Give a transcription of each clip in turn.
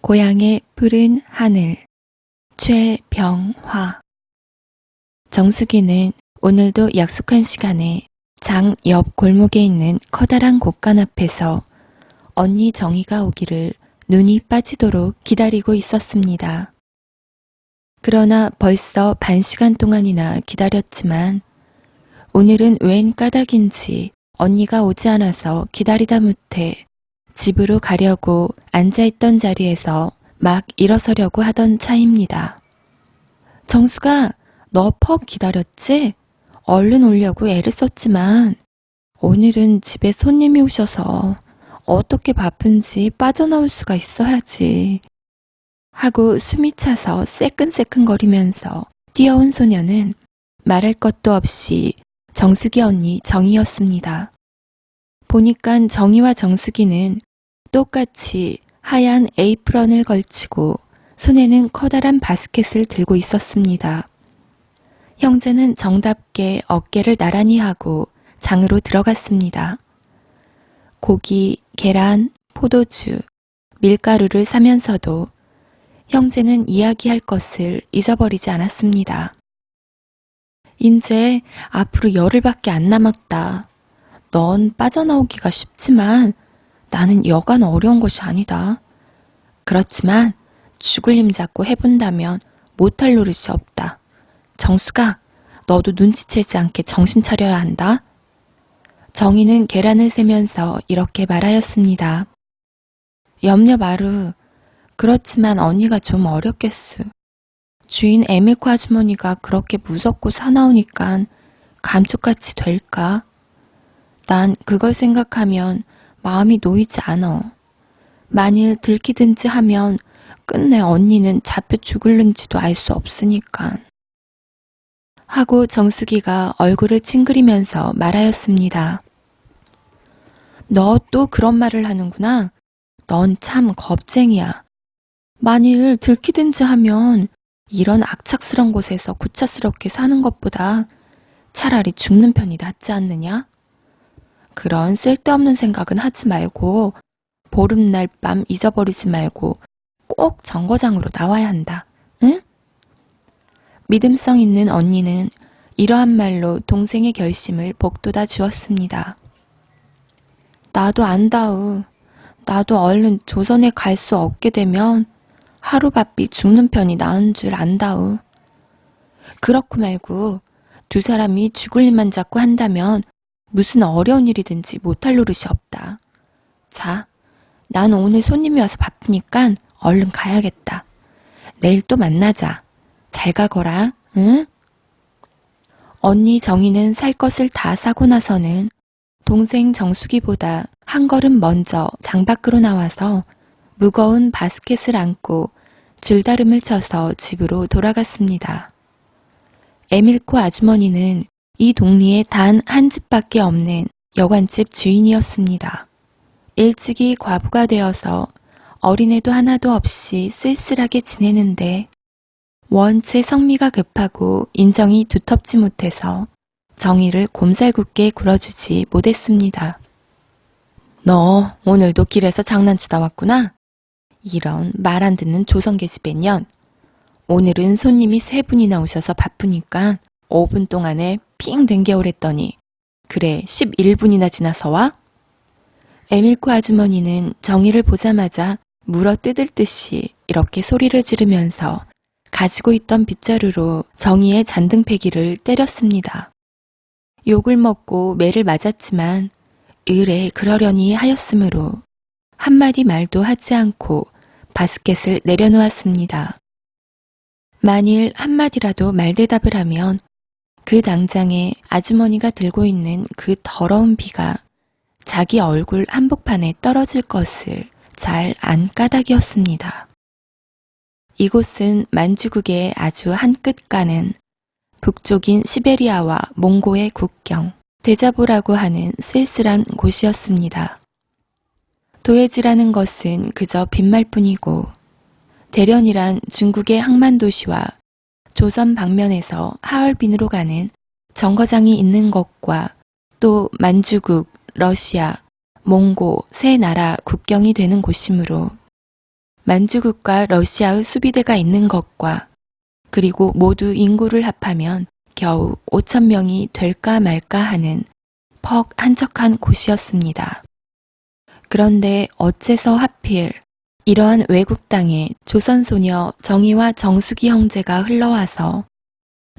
고향의 푸른 하늘 최병화 정수기는 오늘도 약속한 시간에 장 옆 골목에 있는 커다란 곳간 앞에서 언니 정희가 오기를 눈이 빠지도록 기다리고 있었습니다. 그러나 벌써 반 시간 동안이나 기다렸지만 오늘은 웬 까닭인지 언니가 오지 않아서 기다리다 못해 집으로 가려고 앉아있던 자리에서 막 일어서려고 하던 차입니다. 정수가 너 퍽 기다렸지? 얼른 오려고 애를 썼지만 오늘은 집에 손님이 오셔서 어떻게 바쁜지 빠져나올 수가 있어야지. 하고 숨이 차서 새끈새끈거리면서 뛰어온 소녀는 말할 것도 없이 정수기 언니 정이었습니다. 보니깐 정희와 정수기는 똑같이 하얀 에이프런을 걸치고 손에는 커다란 바스켓을 들고 있었습니다. 형제는 정답게 어깨를 나란히 하고 장으로 들어갔습니다. 고기, 계란, 포도주, 밀가루를 사면서도 형제는 이야기할 것을 잊어버리지 않았습니다. 이제 앞으로 열흘밖에 안 남았다. 넌 빠져나오기가 쉽지만 나는 여간 어려운 것이 아니다. 그렇지만 죽을 힘 잡고 해본다면 못할 노릇이 없다. 정수가 너도 눈치채지 않게 정신 차려야 한다. 정희는 계란을 세면서 이렇게 말하였습니다. 염려 마루. 그렇지만 언니가 좀 어렵겠수. 주인 에밀코 아주머니가 그렇게 무섭고 사나우니깐 감쪽같이 될까? 난 그걸 생각하면 마음이 놓이지 않어. 만일 들키든지 하면 끝내 언니는 잡혀 죽을는지도 알 수 없으니까. 하고 정수기가 얼굴을 찡그리면서 말하였습니다. 너 또 그런 말을 하는구나. 넌 참 겁쟁이야. 만일 들키든지 하면 이런 악착스런 곳에서 구차스럽게 사는 것보다 차라리 죽는 편이 낫지 않느냐? 그런 쓸데없는 생각은 하지 말고 보름날 밤 잊어버리지 말고 꼭 정거장으로 나와야 한다. 응? 믿음성 있는 언니는 이러한 말로 동생의 결심을 복돋아 주었습니다. 나도 안다우. 나도 얼른 조선에 갈 수 없게 되면 하루 바삐 죽는 편이 나은 줄 안다우. 그렇고 말고 두 사람이 죽을 일만 자꾸 한다면 무슨 어려운 일이든지 못할 노릇이 없다. 자, 난 오늘 손님이 와서 바쁘니까 얼른 가야겠다. 내일 또 만나자. 잘 가거라, 응? 언니 정희는 살 것을 다 사고 나서는 동생 정수기보다 한 걸음 먼저 장 밖으로 나와서 무거운 바스켓을 안고 줄다름을 쳐서 집으로 돌아갔습니다. 에밀코 아주머니는 이 동리에 단 한 집밖에 없는 여관집 주인이었습니다. 일찍이 과부가 되어서 어린애도 하나도 없이 쓸쓸하게 지내는데 원체 성미가 급하고 인정이 두텁지 못해서 정의를 곰살궂게 굴어주지 못했습니다. 너 오늘도 길에서 장난치다 왔구나? 이런 말 안 듣는 조선계집애년. 오늘은 손님이 세 분이나 오셔서 바쁘니까 5분 동안에 핑 댕겨오랬더니 그래 11분이나 지나서 와? 에밀코 아주머니는 정의를 보자마자 물어 뜯을 듯이 이렇게 소리를 지르면서 가지고 있던 빗자루로 정의의 잔등패기를 때렸습니다. 욕을 먹고 매를 맞았지만 을에 그러려니 하였으므로 한마디 말도 하지 않고 바스켓을 내려놓았습니다. 만일 한마디라도 말대답을 하면 그 당장에 아주머니가 들고 있는 그 더러운 비가 자기 얼굴 한복판에 떨어질 것을 잘 안 까닭이었습니다. 이곳은 만주국의 아주 한끝 가는 북쪽인 시베리아와 몽고의 국경, 대자보라고 하는 쓸쓸한 곳이었습니다. 도해지라는 것은 그저 빈말뿐이고 대련이란 중국의 항만 도시와 조선 방면에서 하얼빈으로 가는 정거장이 있는 것과 또 만주국, 러시아, 몽고 세 나라 국경이 되는 곳이므로 만주국과 러시아의 수비대가 있는 것과 그리고 모두 인구를 합하면 겨우 5천 명이 될까 말까 하는 퍽 한적한 곳이었습니다. 그런데 어째서 하필 이러한 외국 땅에 조선 소녀 정희와 정숙이 형제가 흘러와서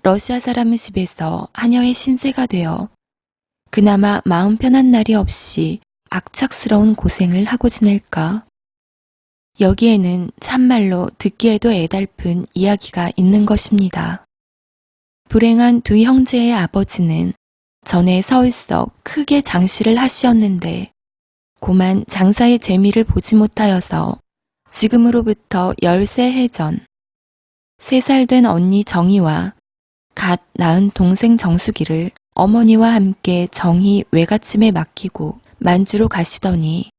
러시아 사람의 집에서 하녀의 신세가 되어 그나마 마음 편한 날이 없이 악착스러운 고생을 하고 지낼까? 여기에는 참말로 듣기에도 애달픈 이야기가 있는 것입니다. 불행한 두 형제의 아버지는 전에 서울서 크게 장시를 하시었는데 고만 장사의 재미를 보지 못하여서 지금으로부터 13해 전, 3살 된 언니 정희와 갓 낳은 동생 정숙이를 어머니와 함께 정희 외갓집에 맡기고 만주로 가시더니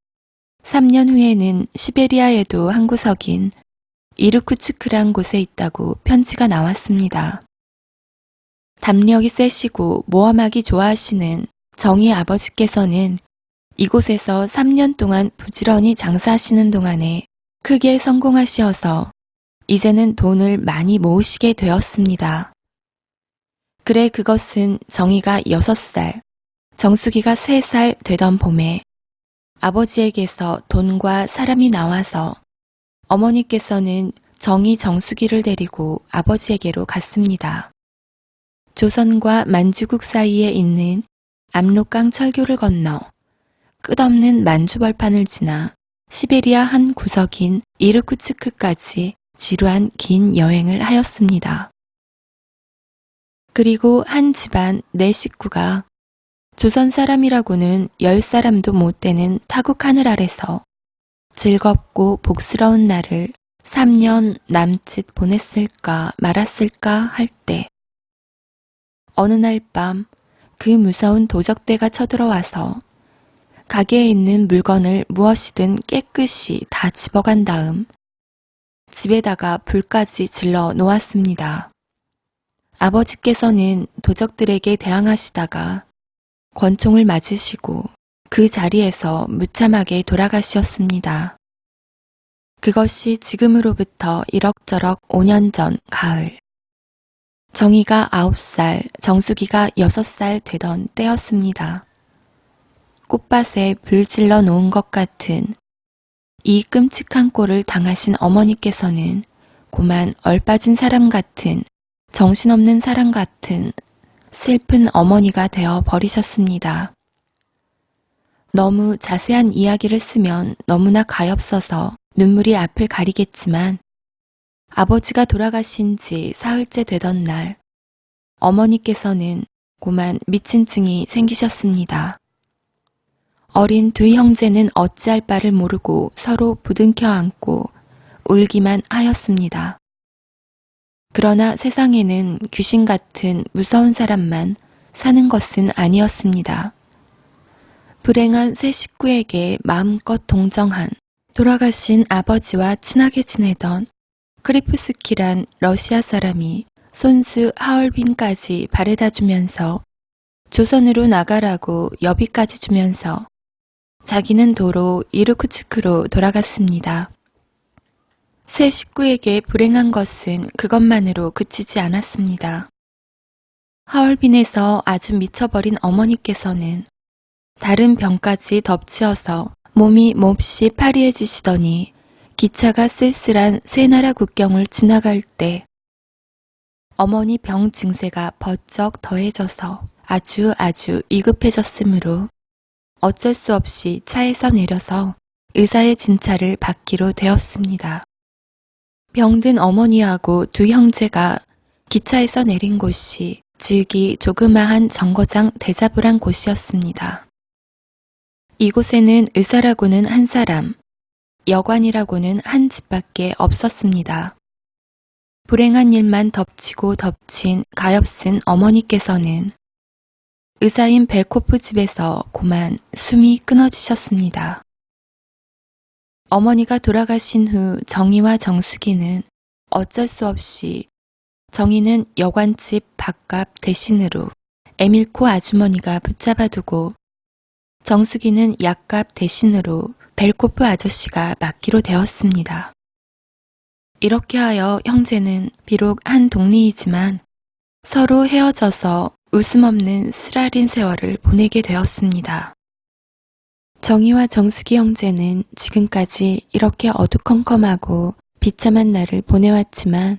3년 후에는 시베리아에도 한 구석인 이르쿠츠크란 곳에 있다고 편지가 나왔습니다. 담력이 세시고 모험하기 좋아하시는 정희 아버지께서는 이곳에서 3년 동안 부지런히 장사하시는 동안에 크게 성공하시어서 이제는 돈을 많이 모으시게 되었습니다. 그래 그것은 정희가 6살, 정숙이가 3살 되던 봄에 아버지에게서 돈과 사람이 나와서 어머니께서는 정희 정숙이를 데리고 아버지에게로 갔습니다. 조선과 만주국 사이에 있는 압록강 철교를 건너 끝없는 만주벌판을 지나 시베리아 한 구석인 이르쿠츠크까지 지루한 긴 여행을 하였습니다. 그리고 한 집안 네 식구가 조선 사람이라고는 열 사람도 못 되는 타국 하늘 아래서 즐겁고 복스러운 날을 3년 남짓 보냈을까 말았을까 할 때, 어느 날 밤 그 무서운 도적대가 쳐들어와서 가게에 있는 물건을 무엇이든 깨끗이 다 집어간 다음 집에다가 불까지 질러 놓았습니다. 아버지께서는 도적들에게 대항하시다가 권총을 맞으시고 그 자리에서 무참하게 돌아가시었습니다. 그것이 지금으로부터 이럭저럭 5년 전 가을. 정희가 9살, 정숙이가 6살 되던 때였습니다. 꽃밭에 불 질러 놓은 것 같은 이 끔찍한 꼴을 당하신 어머니께서는 고만 얼빠진 사람 같은 정신없는 사람 같은 슬픈 어머니가 되어 버리셨습니다. 너무 자세한 이야기를 쓰면 너무나 가엾어서 눈물이 앞을 가리겠지만 아버지가 돌아가신 지 사흘째 되던 날 어머니께서는 고만 미친 증이 생기셨습니다. 어린 두 형제는 어찌할 바를 모르고 서로 부둥켜 안고 울기만 하였습니다. 그러나 세상에는 귀신 같은 무서운 사람만 사는 것은 아니었습니다. 불행한 세 식구에게 마음껏 동정한 돌아가신 아버지와 친하게 지내던 크리프스키란 러시아 사람이 손수 하얼빈까지 바래다 주면서 조선으로 나가라고 여비까지 주면서 자기는 도로 이르쿠츠크로 돌아갔습니다. 새 식구에게 불행한 것은 그것만으로 그치지 않았습니다. 하얼빈에서 아주 미쳐버린 어머니께서는 다른 병까지 덮치어서 몸이 몹시 파리해지시더니 기차가 쓸쓸한 세 나라 국경을 지나갈 때 어머니 병 증세가 버쩍 더해져서 아주 아주 위급해졌으므로 어쩔 수 없이 차에서 내려서 의사의 진찰을 받기로 되었습니다. 병든 어머니하고 두 형제가 기차에서 내린 곳이 질기 조그마한 정거장 대자부란 곳이었습니다. 이곳에는 의사라고는 한 사람, 여관이라고는 한 집밖에 없었습니다. 불행한 일만 덮치고 덮친 가엾은 어머니께서는 의사인 벨코프 집에서 고만 숨이 끊어지셨습니다. 어머니가 돌아가신 후 정희와 정숙이는 어쩔 수 없이 정희는 여관집 밥값 대신으로 에밀코 아주머니가 붙잡아두고 정숙이는 약값 대신으로 벨코프 아저씨가 맡기로 되었습니다. 이렇게 하여 형제는 비록 한 동리이지만 서로 헤어져서 웃음 없는 쓰라린 세월을 보내게 되었습니다. 정희와 정숙이 형제는 지금까지 이렇게 어두컴컴하고 비참한 날을 보내왔지만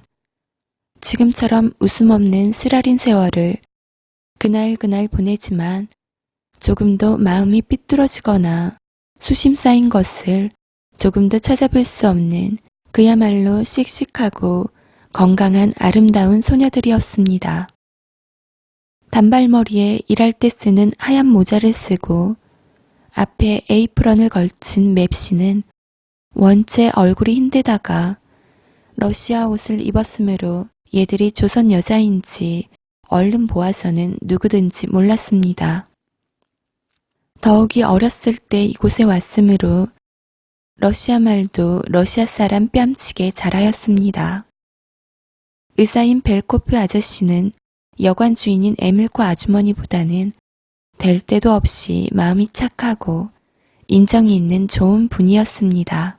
지금처럼 웃음 없는 쓰라린 세월을 그날 그날 보내지만 조금도 마음이 삐뚤어지거나 수심 쌓인 것을 조금도 찾아볼 수 없는 그야말로 씩씩하고 건강한 아름다운 소녀들이었습니다. 단발머리에 일할 때 쓰는 하얀 모자를 쓰고 앞에 에이프런을 걸친 맵시는 원체 얼굴이 흰데다가 러시아 옷을 입었으므로 얘들이 조선 여자인지 얼른 보아서는 누구든지 몰랐습니다. 더욱이 어렸을 때 이곳에 왔으므로 러시아 말도 러시아 사람 뺨치게 잘하였습니다. 의사인 벨코프 아저씨는 여관 주인인 에밀코 아주머니보다는 될 때도 없이 마음이 착하고 인정이 있는 좋은 분이었습니다.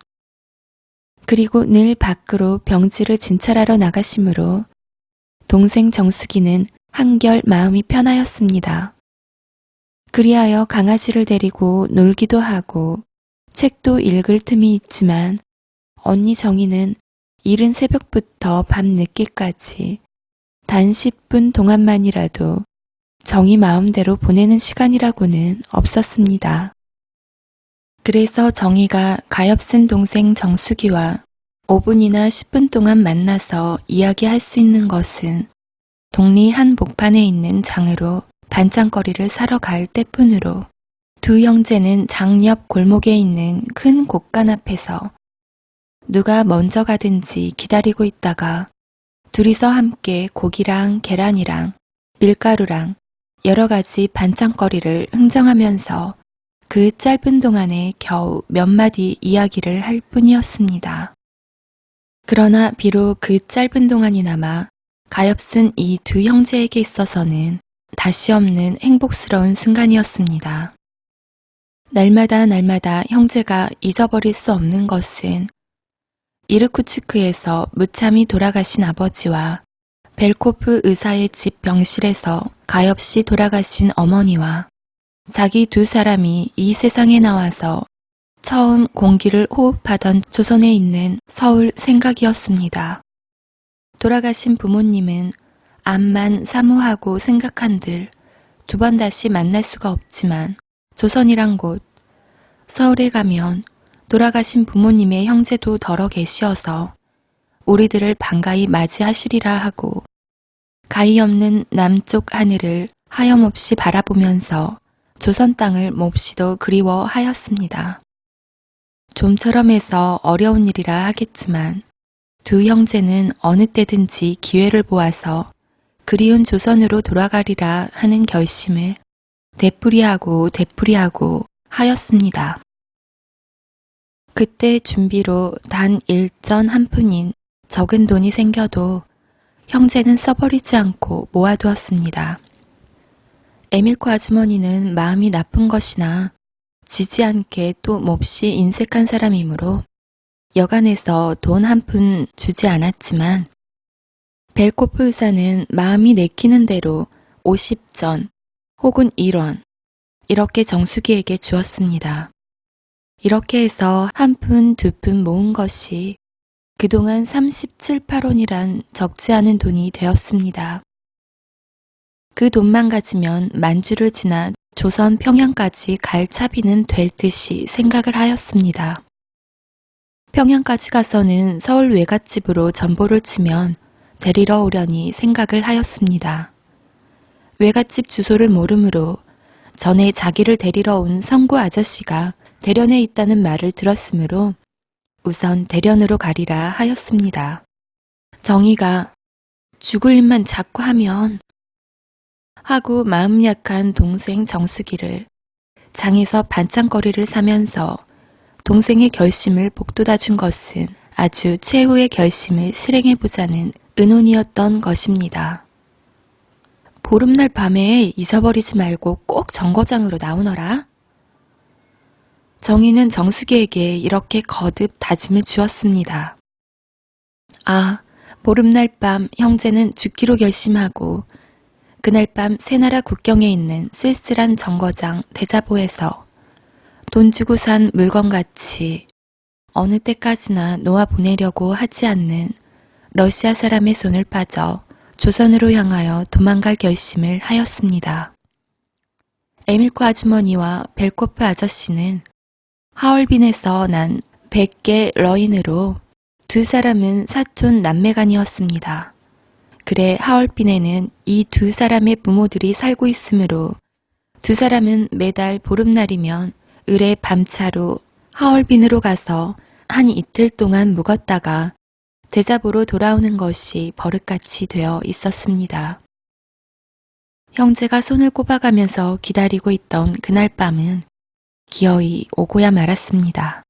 그리고 늘 밖으로 병지를 진찰하러 나가시므로 동생 정숙이는 한결 마음이 편하였습니다. 그리하여 강아지를 데리고 놀기도 하고 책도 읽을 틈이 있지만 언니 정희는 이른 새벽부터 밤 늦게까지 단 10분 동안만이라도 정희 마음대로 보내는 시간이라고는 없었습니다. 그래서 정희가 가엾은 동생 정숙이와 5분이나 10분 동안 만나서 이야기할 수 있는 것은 동리 한 복판에 있는 장으로 반찬거리를 사러 갈 때뿐으로 두 형제는 장 옆 골목에 있는 큰 곳간 앞에서 누가 먼저 가든지 기다리고 있다가 둘이서 함께 고기랑 계란이랑 밀가루랑 여러 가지 반찬거리를 흥정하면서 그 짧은 동안에 겨우 몇 마디 이야기를 할 뿐이었습니다. 그러나 비록 그 짧은 동안이나마 가엾은 이 두 형제에게 있어서는 다시 없는 행복스러운 순간이었습니다. 날마다 날마다 형제가 잊어버릴 수 없는 것은 이르쿠츠크에서 무참히 돌아가신 아버지와 벨코프 의사의 집 병실에서 가엾이 돌아가신 어머니와 자기 두 사람이 이 세상에 나와서 처음 공기를 호흡하던 조선에 있는 서울 생각이었습니다. 돌아가신 부모님은 암만 사모하고 생각한들 두 번 다시 만날 수가 없지만 조선이란 곳, 서울에 가면 돌아가신 부모님의 형제도 덜어 계시어서 우리들을 반가이 맞이하시리라 하고 가히 없는 남쪽 하늘을 하염없이 바라보면서 조선 땅을 몹시도 그리워하였습니다. 좀처럼 해서 어려운 일이라 하겠지만 두 형제는 어느 때든지 기회를 보아서 그리운 조선으로 돌아가리라 하는 결심을 되풀이하고 되풀이하고 하였습니다. 그때 준비로 단 일전 한 푼인 적은 돈이 생겨도 형제는 써버리지 않고 모아두었습니다. 에밀코 아주머니는 마음이 나쁜 것이나 지지 않게 또 몹시 인색한 사람이므로 여간에서 돈 한 푼 주지 않았지만 벨코프 의사는 마음이 내키는 대로 50전 혹은 1원 이렇게 정수기에게 주었습니다. 이렇게 해서 한 푼, 두 푼 모은 것이 그동안 37, 8원이란 적지 않은 돈이 되었습니다. 그 돈만 가지면 만주를 지나 조선 평양까지 갈 차비는 될 듯이 생각을 하였습니다. 평양까지 가서는 서울 외갓집으로 전보를 치면 데리러 오려니 생각을 하였습니다. 외갓집 주소를 모르므로 전에 자기를 데리러 온 성구 아저씨가 대련에 있다는 말을 들었으므로 우선 대련으로 가리라 하였습니다. 정희가 죽을 일만 자꾸 하면 하고 마음 약한 동생 정수기를 장에서 반찬거리를 사면서 동생의 결심을 복돋아 준 것은 아주 최후의 결심을 실행해보자는 은혼이었던 것입니다. 보름날 밤에 잊어버리지 말고 꼭 정거장으로 나오너라. 정희는 정수기에게 이렇게 거듭 다짐해 주었습니다. 아, 보름날 밤 형제는 죽기로 결심하고 그날 밤 새나라 국경에 있는 쓸쓸한 정거장 대자보에서 돈 주고 산 물건같이 어느 때까지나 놓아 보내려고 하지 않는 러시아 사람의 손을 빠져 조선으로 향하여 도망갈 결심을 하였습니다. 에밀코 아주머니와 벨코프 아저씨는 하얼빈에서 난 100개 러인으로 두 사람은 사촌 남매간이었습니다. 그래 하얼빈에는 이 두 사람의 부모들이 살고 있으므로 두 사람은 매달 보름날이면 을의 밤차로 하얼빈으로 가서 한 이틀 동안 묵었다가 대자보로 돌아오는 것이 버릇같이 되어 있었습니다. 형제가 손을 꼽아가면서 기다리고 있던 그날 밤은 기어이 오고야 말았습니다.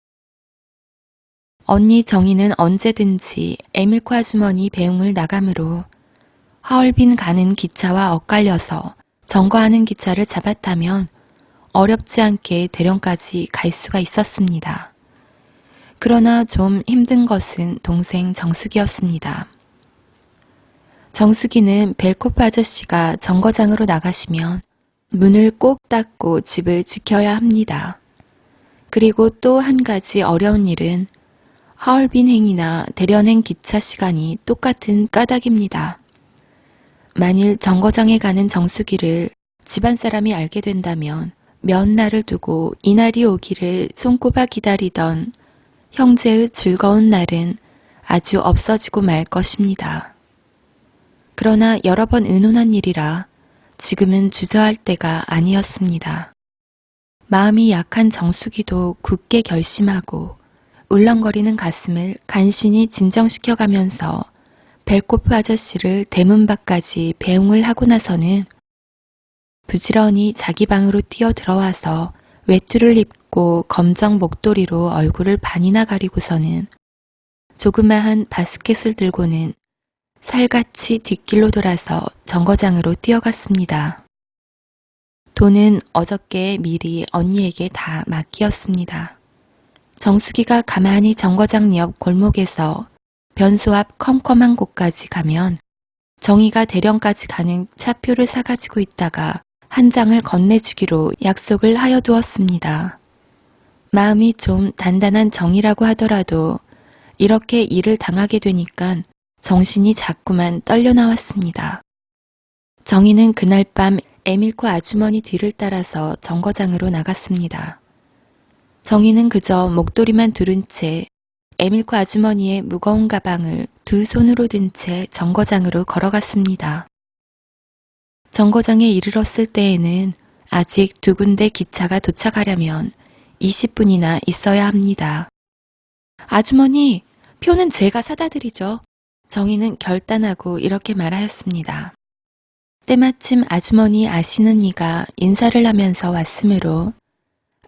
언니 정희는 언제든지 에밀코 아주머니 배웅을 나가므로 하얼빈 가는 기차와 엇갈려서 점거하는 기차를 잡았다면 어렵지 않게 대령까지 갈 수가 있었습니다. 그러나 좀 힘든 것은 동생 정숙이었습니다. 정숙이는 벨코프 아저씨가 정거장으로 나가시면 문을 꼭 닫고 집을 지켜야 합니다. 그리고 또 한 가지 어려운 일은 하얼빈행이나 대련행 기차 시간이 똑같은 까닭입니다. 만일 정거장에 가는 정수기를 집안 사람이 알게 된다면 몇 날을 두고 이날이 오기를 손꼽아 기다리던 형제의 즐거운 날은 아주 없어지고 말 것입니다. 그러나 여러 번 의논한 일이라 지금은 주저할 때가 아니었습니다. 마음이 약한 정수기도 굳게 결심하고 울렁거리는 가슴을 간신히 진정시켜 가면서 벨코프 아저씨를 대문 밖까지 배웅을 하고 나서는 부지런히 자기 방으로 뛰어 들어와서 외투를 입고 검정 목도리로 얼굴을 반이나 가리고서는 조그마한 바스켓을 들고는 살같이 뒷길로 돌아서 정거장으로 뛰어갔습니다. 돈은 어저께 미리 언니에게 다 맡기었습니다. 정수기가 가만히 정거장 옆 골목에서 변소 앞 컴컴한 곳까지 가면 정희가 대령까지 가는 차표를 사가지고 있다가 한 장을 건네주기로 약속을 하여 두었습니다. 마음이 좀 단단한 정이라고 하더라도 이렇게 일을 당하게 되니까 정신이 자꾸만 떨려 나왔습니다. 정희는 그날 밤 에밀코 아주머니 뒤를 따라서 정거장으로 나갔습니다. 정희는 그저 목도리만 두른 채 에밀코 아주머니의 무거운 가방을 두 손으로 든 채 정거장으로 걸어갔습니다. 정거장에 이르렀을 때에는 아직 두 군데 기차가 도착하려면 20분이나 있어야 합니다. 아주머니, 표는 제가 사다 드리죠. 정희는 결단하고 이렇게 말하였습니다. 때마침 아주머니 아시는 이가 인사를 하면서 왔으므로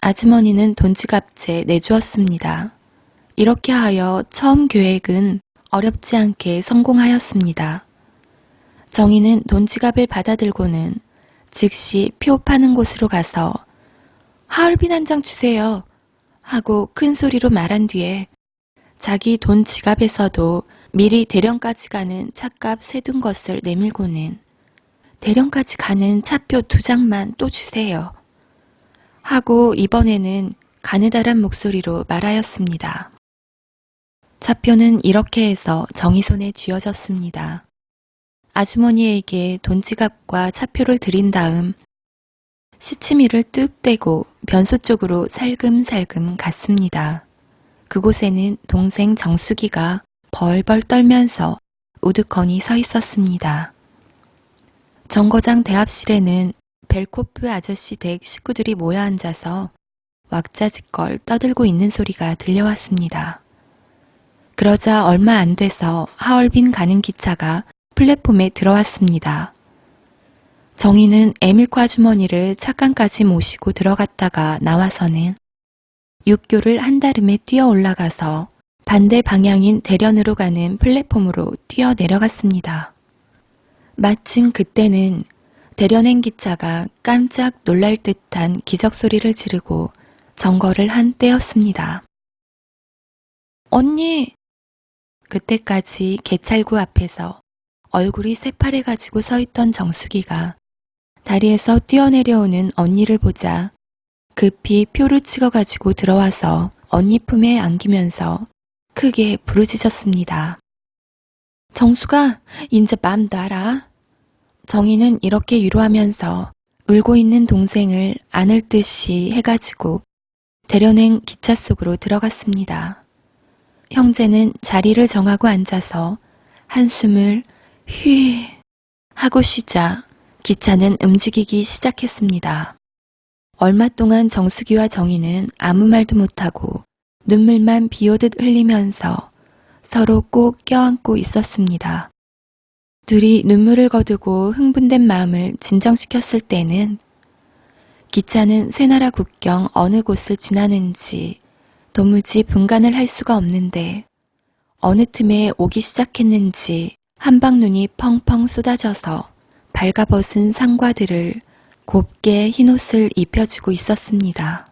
아주머니는 돈지갑제 내주었습니다. 이렇게 하여 처음 계획은 어렵지 않게 성공하였습니다. 정희는 돈지갑을 받아들고는 즉시 표 파는 곳으로 가서 하얼빈 한 장 주세요 하고 큰 소리로 말한 뒤에 자기 돈 지갑에서도 미리 대령까지 가는 차값 세둔 것을 내밀고는 대령까지 가는 차표 두 장만 또 주세요. 하고 이번에는 가느다란 목소리로 말하였습니다. 차표는 이렇게 해서 정희 손에 쥐어졌습니다. 아주머니에게 돈지갑과 차표를 드린 다음 시치미를 뚝 떼고 변소 쪽으로 살금살금 갔습니다. 그곳에는 동생 정수기가 벌벌 떨면서 우두커니 서 있었습니다. 정거장 대합실에는 벨코프 아저씨 댁 식구들이 모여 앉아서 왁자지껄 떠들고 있는 소리가 들려왔습니다. 그러자 얼마 안 돼서 하얼빈 가는 기차가 플랫폼에 들어왔습니다. 정희는 에밀코 아주머니를 착강까지 모시고 들어갔다가 나와서는 육교를 한다름에 뛰어 올라가서 반대 방향인 대련으로 가는 플랫폼으로 뛰어 내려갔습니다. 마침 그때는 대련행 기차가 깜짝 놀랄 듯한 기적 소리를 지르고 정거를 한 때였습니다. 언니! 그때까지 개찰구 앞에서 얼굴이 새파래가지고 서 있던 정수기가 다리에서 뛰어내려오는 언니를 보자 급히 표를 찍어가지고 들어와서 언니 품에 안기면서 크게 부르짖었습니다. 정수가 인제 맘 놔라. 정희는 이렇게 위로하면서 울고 있는 동생을 안을 듯이 해가지고 대려낸 기차 속으로 들어갔습니다. 형제는 자리를 정하고 앉아서 한숨을 휘 하고 쉬자 기차는 움직이기 시작했습니다. 얼마 동안 정수기와 정희는 아무 말도 못하고 눈물만 비오듯 흘리면서 서로 꼭 껴안고 있었습니다. 둘이 눈물을 거두고 흥분된 마음을 진정시켰을 때는 기차는 새나라 국경 어느 곳을 지나는지 도무지 분간을 할 수가 없는데 어느 틈에 오기 시작했는지 한방눈이 펑펑 쏟아져서 발가벗은 상과들을 곱게 흰옷을 입혀주고 있었습니다.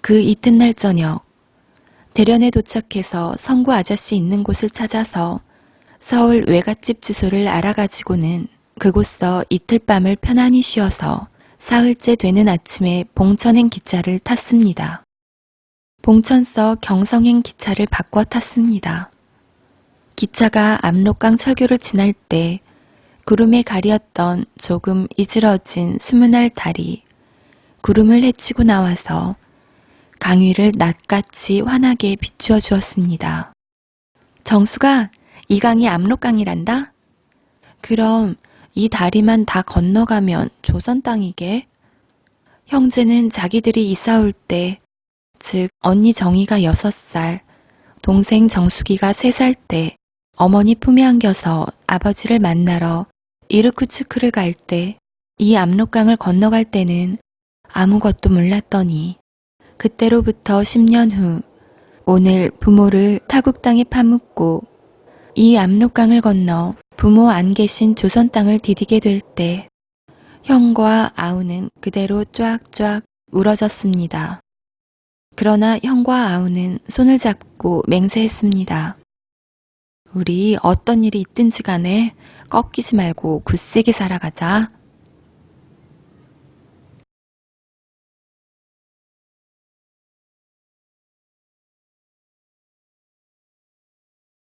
그 이튿날 저녁 대련에 도착해서 성구 아저씨 있는 곳을 찾아서 서울 외갓집 주소를 알아가지고는 그곳서 이틀 밤을 편안히 쉬어서 사흘째 되는 아침에 봉천행 기차를 탔습니다. 봉천서 경성행 기차를 바꿔 탔습니다. 기차가 압록강 철교를 지날 때 구름에 가렸던 조금 이즈러진 스문할 달이 구름을 헤치고 나와서 강 위를 낯같이 환하게 비추어 주었습니다. 정수가 이 강이 압록강이란다? 그럼 이 다리만 다 건너가면 조선 땅이게? 형제는 자기들이 이사 올 때, 즉 언니 정희가 여섯 살, 동생 정수기가 세 살 때 어머니 품에 안겨서 아버지를 만나러 이르쿠츠크를 갈 때 이 압록강을 건너갈 때는 아무것도 몰랐더니 그때로부터 10년 후 오늘 부모를 타국 땅에 파묻고 이 압록강을 건너 부모 안 계신 조선 땅을 디디게 될 때 형과 아우는 그대로 쫙쫙 울어졌습니다. 그러나 형과 아우는 손을 잡고 맹세했습니다. 우리 어떤 일이 있든지 간에 꺾이지 말고 굳세게 살아가자.